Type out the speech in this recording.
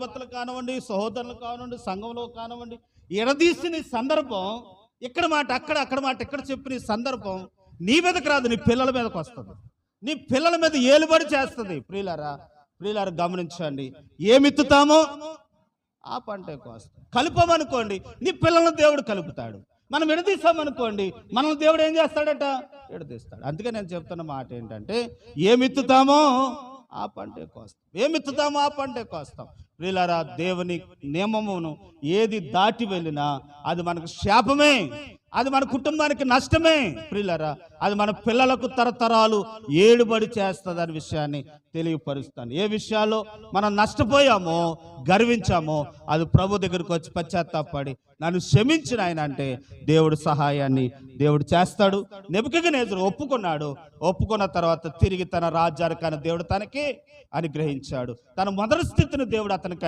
భర్తలు కానివ్వండి సహోదరులు కానివ్వండి సంఘంలో కానివ్వండి ఎడదీసిన సందర్భం ఇక్కడ మాట అక్కడ అక్కడ మాట ఇక్కడ చెప్పిన సందర్భం నీ మీదకి రాదు నీ పిల్లల మీదకి వస్తుంది. నీ పిల్లల మీద ఏలుబడి చేస్తుంది. ప్రియులారా ప్రియులారా గమనించండి. ఏమిత్తుతామో ఆ పంట కోస్తాం కలుపమనుకోండి నీ పిల్లలను దేవుడు కలుపుతాడు. మనం విడదీసామనుకోండి మనల్ని దేవుడు ఏం చేస్తాడట? విడదీస్తాడు అందుకే నేను చెప్తున్న మాట ఏంటంటే ఏమిత్తుతామో ఆ పంటే కోస్తాం. ఏమిత్తుతామో ఆ పంటే కోస్తాం. ప్రియులారా దేవుని నియమమును ఏది దాటి వెళ్ళినా అది మనకు శాపమే. అది మన కుటుంబానికి నష్టమే. ప్రిల్లరా అది మన పిల్లలకు తరతరాలు ఏడుబడి చేస్తుంది అనే విషయాన్ని తెలియపరుస్తాను. ఏ విషయాల్లో మనం నష్టపోయామో గర్వించామో అది ప్రభు దగ్గరికి వచ్చి పశ్చాత్తాపడి నన్ను క్షమించిన ఆయన అంటే దేవుడు సహాయాన్ని దేవుడు చేస్తాడు. నెబుకగా నేజరు ఒప్పుకున్నాడు. ఒప్పుకున్న తర్వాత తిరిగి తన రాజ్యానికైన దేవుడు తనకి అనుగ్రహించాడు. తన మొదటి స్థితిని దేవుడు అతనికి